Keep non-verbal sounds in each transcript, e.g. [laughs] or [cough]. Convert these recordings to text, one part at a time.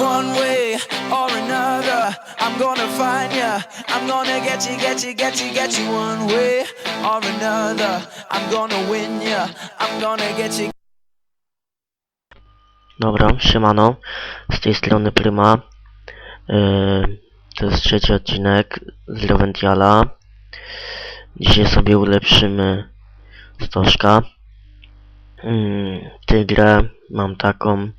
One way or another, I'm gonna find ya. I'm gonna get you, get you, get you, get you. One way or another, I'm gonna win ya. I'm gonna get you. Dobra, siemano. Z tej strony Pryma. Yy, to jest trzeci odcinek z Reventiala. Dzisiaj sobie ulepszymy stożka. Yy, tygrę mam taką.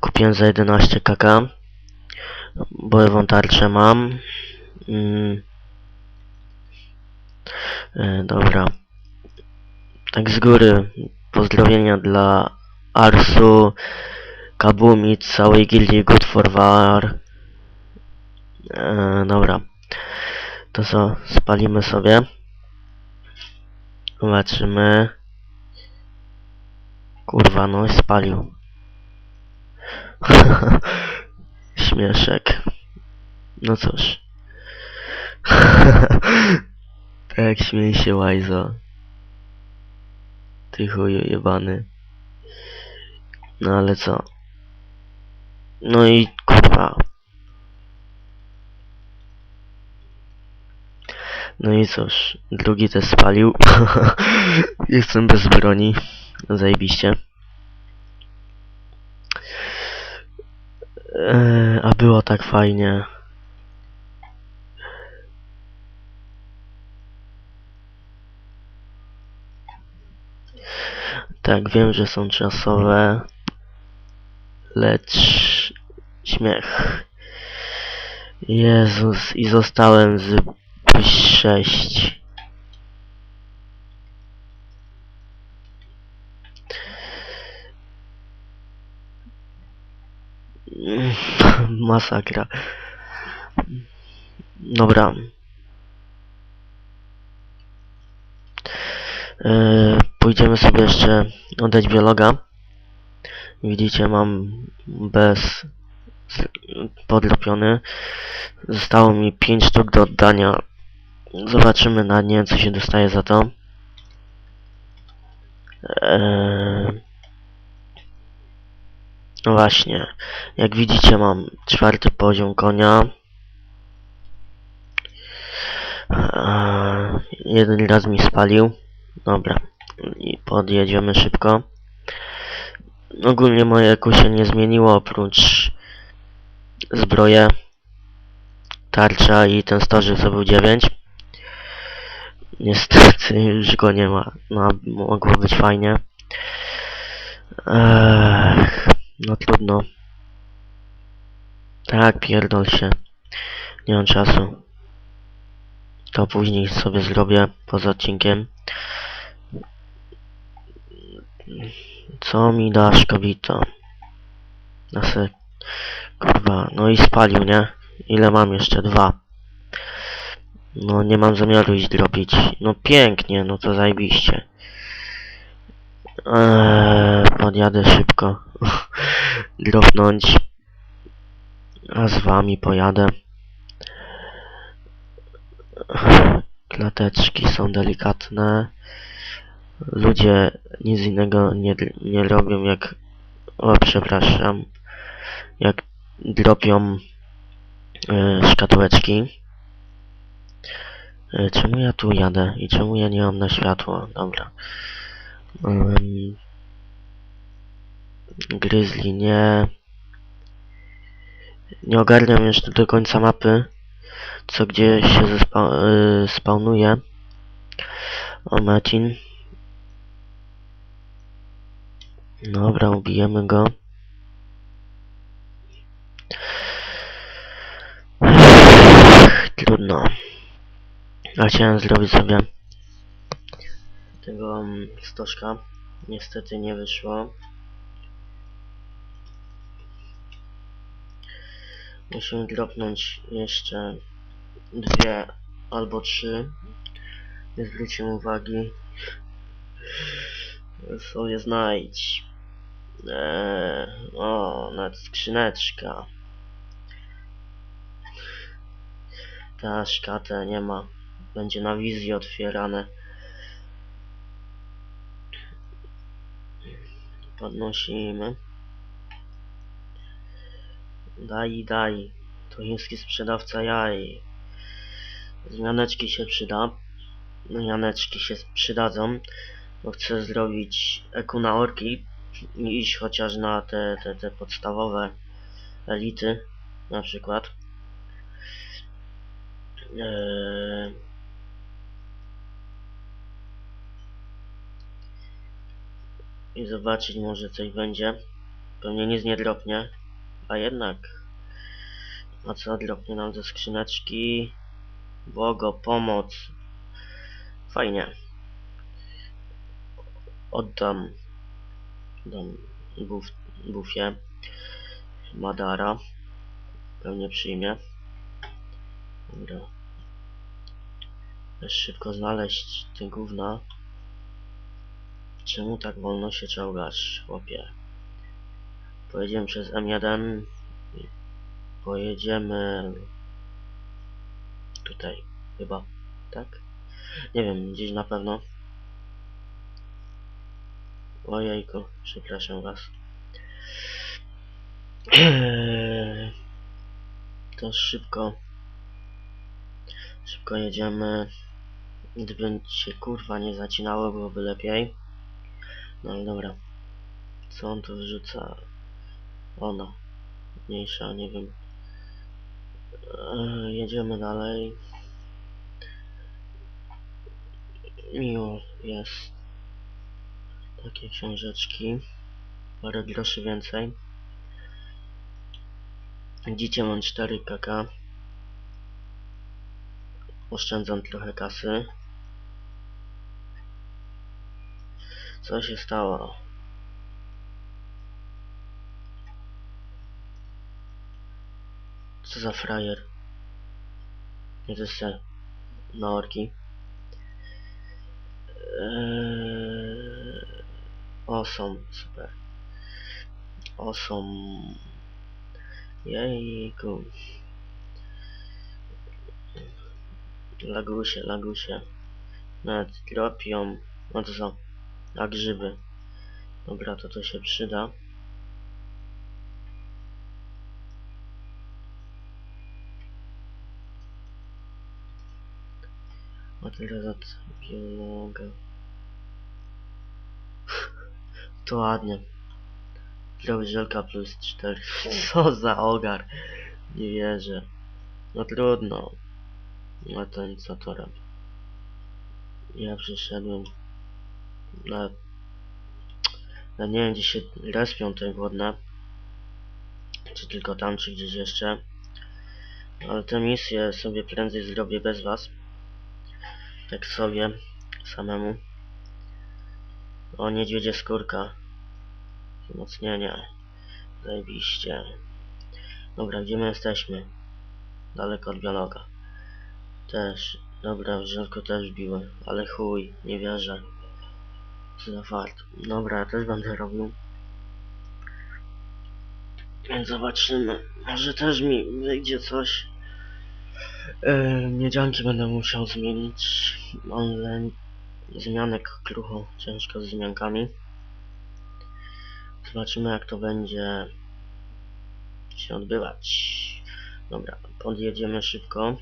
Kupiłem za 11 kk. Bojową tarczę mam. Yy, yy, dobra. Tak z góry pozdrowienia dla Arsu, Kabumi, całej gildii Good for War. Eee, dobra. To co, spalimy sobie. Zobaczymy. Kurwa, no spalił. [laughs] Śmieszek. No cóż. [laughs] tak śmiej się łajzo. Ty chuju jebany. No ale co? No i kurwa. No i cóż, drugi też spalił. [laughs] Jestem bez broni. Zajebiście. Eee, a było tak fajnie. Tak, wiem, że są czasowe, lecz śmiech. Jezus, i zostałem z 6. Masakra. Dobra. Eee, pójdziemy sobie jeszcze oddać biologa. Widzicie, mam bez podrobiony. Zostało mi 5 sztuk do oddania. Zobaczymy na nie, co się dostaje za to. Eee... No właśnie, jak widzicie mam czwarty poziom konia. Eee, jeden raz mi spalił. Dobra, i podjedziemy szybko. Ogólnie moje jakoś się nie zmieniło oprócz zbroje, tarcza i ten stożyk co był 9. Niestety już go nie ma. No, mogło być fajnie. Ech, no trudno. Tak, pierdol się. Nie mam czasu. To później sobie zrobię poza odcinkiem. Co mi dasz, kobito? Na se... Kurwa, no i spalił, nie? Ile mam jeszcze? Dwa. No nie mam zamiaru iść drobić. No pięknie, no to zajebiście. Eee, podjadę szybko. [laughs] Dropnąć. A z wami pojadę. Klateczki są delikatne. Ludzie nic innego nie, nie robią jak... O, przepraszam. Jak dropią e, szkatułeczki. E, czemu ja tu jadę i czemu ja nie mam na światło? Dobra. Um, Grizzly nie... Nie ogarniam jeszcze do końca mapy, co gdzie się zespa y, spawnuje. O, Marcin. Dobra, ubijemy go. Trudno. A chciałem zrobić sobie tego um, stożka. Niestety nie wyszło. Musimy dropnąć jeszcze dwie albo trzy. Nie zwróćmy uwagi. Sobie znajdź. Eee, o, nawet skrzyneczka. Ta szkatę nie ma. Będzie na wizji otwierane. Podnosimy. Daj, daj. To chiński sprzedawca jaj. Zmianeczki się przyda. Zmianeczki się przydadzą. Bo chcę zrobić eku na orki. I iść chociaż na te, te, te podstawowe elity. Na przykład. Eee... I zobaczyć może coś będzie. Pewnie nic nie dropnie. A jednak. A co dropnie nam ze skrzyneczki? Bogo, pomoc. Fajnie. Oddam. Dam buf, bufie. Madara. Pewnie przyjmie. Dobra. Też szybko znaleźć te gówna. Czemu tak wolno się czołgasz, chłopie? Pojedziemy przez M1 i pojedziemy tutaj, chyba, tak? Nie wiem, gdzieś na pewno. Ojejku, przepraszam was. [clears throat] To szybko. Szybko jedziemy. Gdyby się kurwa nie zacinało, byłoby lepiej. No ale dobra. Co on tu wrzuca? Ona. Mniejsza, nie wiem. Eee, jedziemy dalej. Miło jest. Takie książeczki. Parę groszy więcej. Widzicie, mam 4 kk. Oszczędzam trochę kasy. Co się stało? Co za frajer? Nie to se na orki. Eee, awesome, super. Awesome. Jejku. Lagusie, lagusie. Nawet dropią. No to co? Na grzyby. Dobra, to to się przyda. Teraz od biologa. To ładnie. Zdrowy żelka plus 4. [laughs] Co za ogar. Nie wierzę. No trudno. A ten co to robi? Ja przyszedłem na... na nie wiem gdzie się respią te głodne. Czy tylko tam, czy gdzieś jeszcze. Ale tę misję sobie prędzej zrobię bez was. Tak sobie, samemu. O, niedźwiedzie skórka. Wzmocnienie. Zajebiście. Dobra, gdzie my jesteśmy? Daleko od biologa. Też. Dobra, w żelku też biły. Ale chuj, nie wierzę. Za fart. Dobra, ja też będę robił. Więc zobaczymy. Może też mi wyjdzie coś. Yy, miedzianki będę musiał zmienić. Ale zmianek krucho. Ciężko z zmiankami. Zobaczymy jak to będzie się odbywać. Dobra, podjedziemy szybko.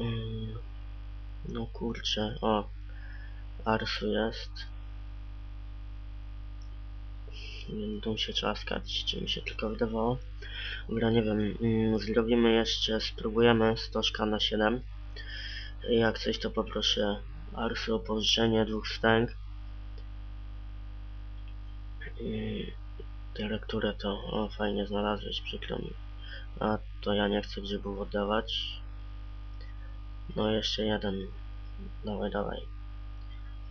Ym, No kurczę, o, Arsu jest. Będą się czaskać, czy mi się tylko wydawało. Dobra, nie wiem, ym, zrobimy jeszcze, spróbujemy stożka na 7. Jak coś to poproszę Arsu o pożyczenie dwóch stęg. Yy, Tyle, które to, o fajnie znalazłeś, przykro mi. A to ja nie chcę grzybów oddawać. No jeszcze jeden. Dawaj, dawaj.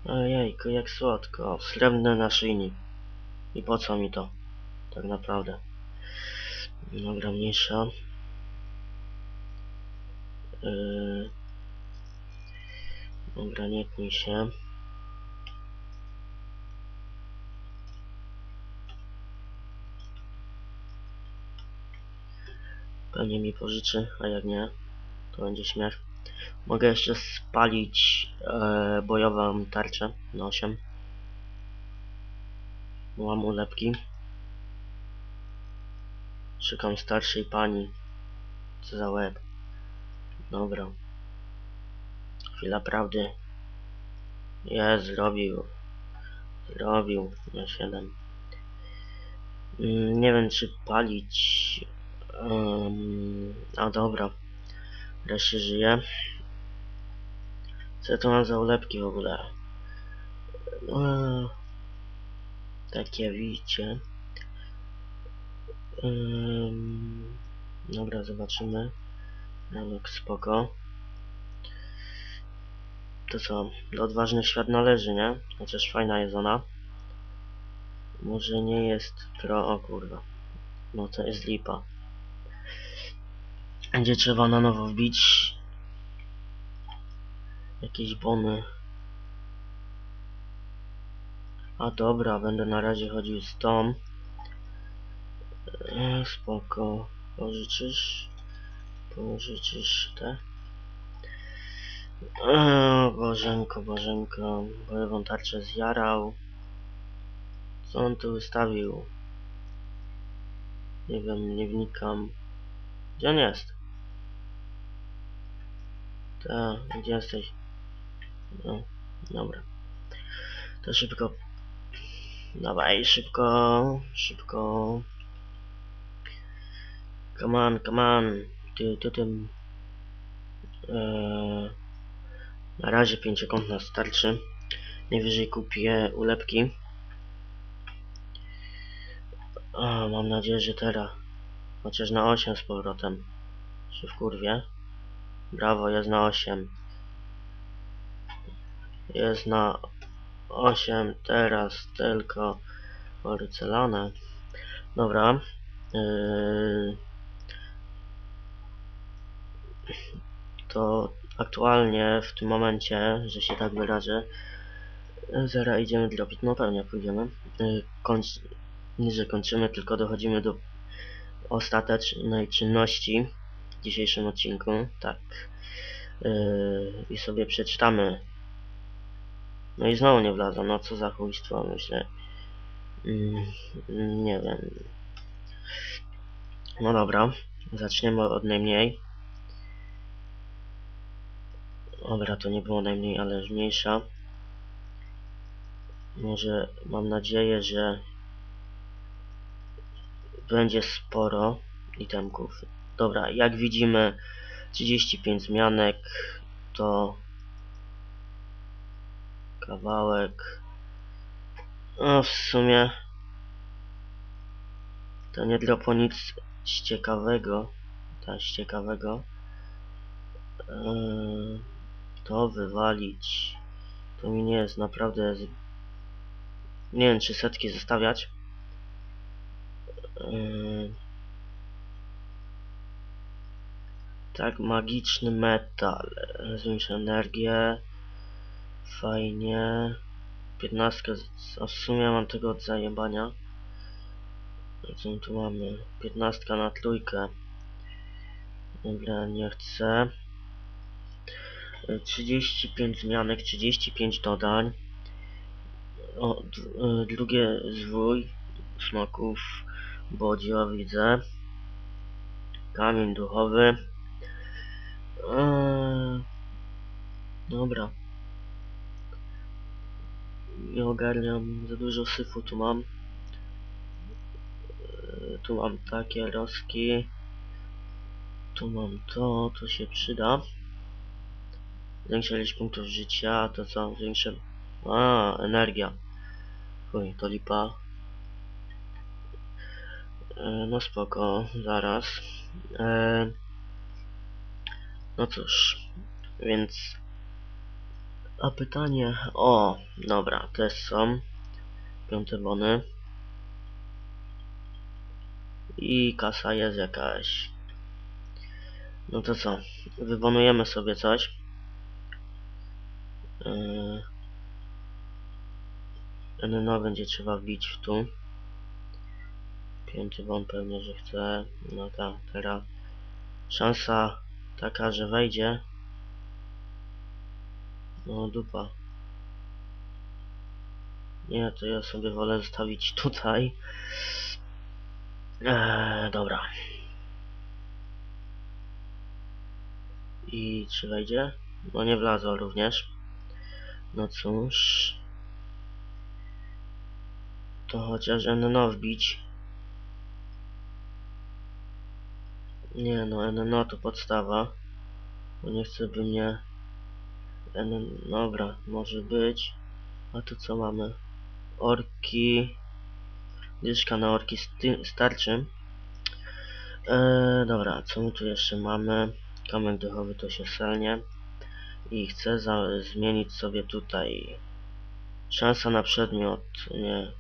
Ojejku, jak słodko. Srebrny naszyjnik. I po co mi to? Tak naprawdę. Dobra, mniejsza. Yy... Nie knij się. Pewnie mi pożyczy, a jak nie, to będzie śmiech. Mogę jeszcze spalić e, bojową tarczę na 8. Mam ulepki. Szukam starszej pani. Co za łeb. Dobra. Chwila prawdy. Jest, zrobił. Zrobił. Na 7. Mm, Nie wiem czy palić. Um, a dobra. Wreszcie żyje. Co to mam za ulepki w ogóle? Eee, takie widzicie. Ym, dobra, zobaczymy. Relok spoko. To co? Do odważnych świat należy, nie? Chociaż fajna jest ona. Może nie jest pro... O kurwa. No to jest lipa. Będzie trzeba na nowo wbić jakieś bony. A dobra, będę na razie chodził z tą. Spoko. Pożyczysz? Pożyczysz te? E, Bożenko, Bożenko. Bojową tarczę zjarał. Co on tu wystawił? Nie wiem, nie wnikam. Gdzie on jest? Ta, gdzie jesteś? No, dobra. To szybko. Dawaj, szybko, szybko. Come on, come on. Ty, ty tym. Eee, na razie 5 sekund nas starczy. Najwyżej kupię ulepki. A, mam nadzieję, że teraz. Chociaż na 8 z powrotem. Się w kurwie. Brawo, jest na 8. Jest na 8 teraz tylko porcelane. Dobra. Yy, to aktualnie w tym momencie, że się tak wyrażę, yy, zaraz idziemy dropić. No pewnie pójdziemy. Yy, kończ, nie, że kończymy, tylko dochodzimy do ostatecznej czynności w dzisiejszym odcinku. Tak. Yy, I sobie przeczytamy no i znowu nie wlazłem, no co za chujstwo, myślę. Mm, nie wiem. No dobra, zaczniemy od najmniej. Dobra, to nie było najmniej, ale mniejsza. Może mam nadzieję, że będzie sporo itemków. Dobra, jak widzimy 35 zmianek to kawałek. No w sumie to nie dropło nic ciekawego. Tak, ciekawego. Eee, to wywalić. To mi nie jest naprawdę. Nie wiem, czy setki zostawiać. Eee, tak, magiczny metal. Zwiększa energię. Fajnie. 15, a w sumie mam tego od zajebania. Co my tu mamy? 15 na trójkę. Dobra, nie chcę. E, 35 zmianek, 35 dodań. O, e, drugie zwój smaków bodzio widzę. Kamień duchowy. Eee, dobra nie ogarniam, za dużo syfu tu mam. E, Tu mam takie roski. Tu mam to, to się przyda. Większa ilość punktów życia, to co? Większe... A, energia. Chuj, to lipa. E, No spoko, zaraz. E, No cóż, więc a pytanie... O, dobra, też są. Piąte bony. I kasa jest jakaś. No to co? Wybonujemy sobie coś. Yy... NNO będzie trzeba wbić w tu. Piąty bon pewnie, że chce. No tak, teraz szansa taka, że wejdzie. No dupa. Nie, to ja sobie wolę zostawić tutaj. Eee, dobra. I czy wejdzie? No nie wlazło również. No cóż. To chociaż NNO wbić. Nie no, NNO to podstawa. Bo nie chcę by mnie... NN... Dobra, może być. A tu co mamy? Orki... Dyszka na orki starczy. Eee, dobra, co my tu jeszcze mamy? Kamek dechowy to się selnie. I chcę za- zmienić sobie tutaj szansa na przedmiot. Nie.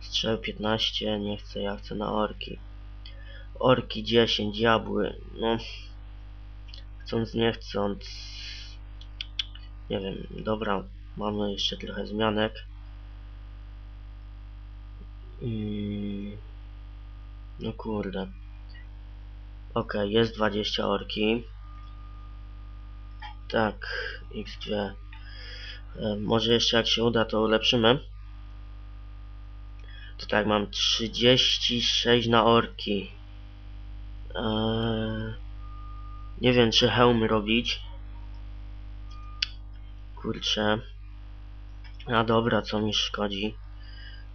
Strzel 15, nie chcę, ja chcę na orki. Orki 10, diabły. No. Chcąc, nie chcąc. Nie wiem, dobra. Mamy jeszcze trochę zmianek. No kurde. Okej, jest 20 orki. Tak, x2. E, może jeszcze jak się uda to ulepszymy. To tak, mam 36 na orki. Eee, nie wiem czy hełm robić. Kurczę. A dobra, co mi szkodzi.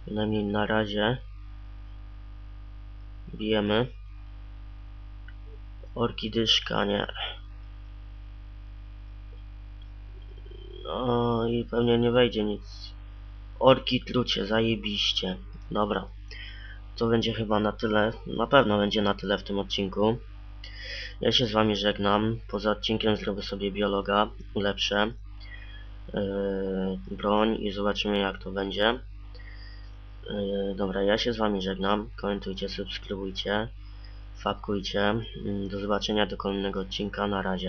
Przynajmniej na razie. Bijemy. Orki dyszka, nie. No i pewnie nie wejdzie nic. Orki trucie, zajebiście. Dobra. To będzie chyba na tyle. Na pewno będzie na tyle w tym odcinku. Ja się z wami żegnam. Poza odcinkiem zrobię sobie biologa. Ulepszę. Yy, broń i zobaczymy jak to będzie. Yy, dobra, ja się z wami żegnam. Komentujcie, subskrybujcie. Fakujcie. Yy, Do zobaczenia do kolejnego odcinka. Na razie.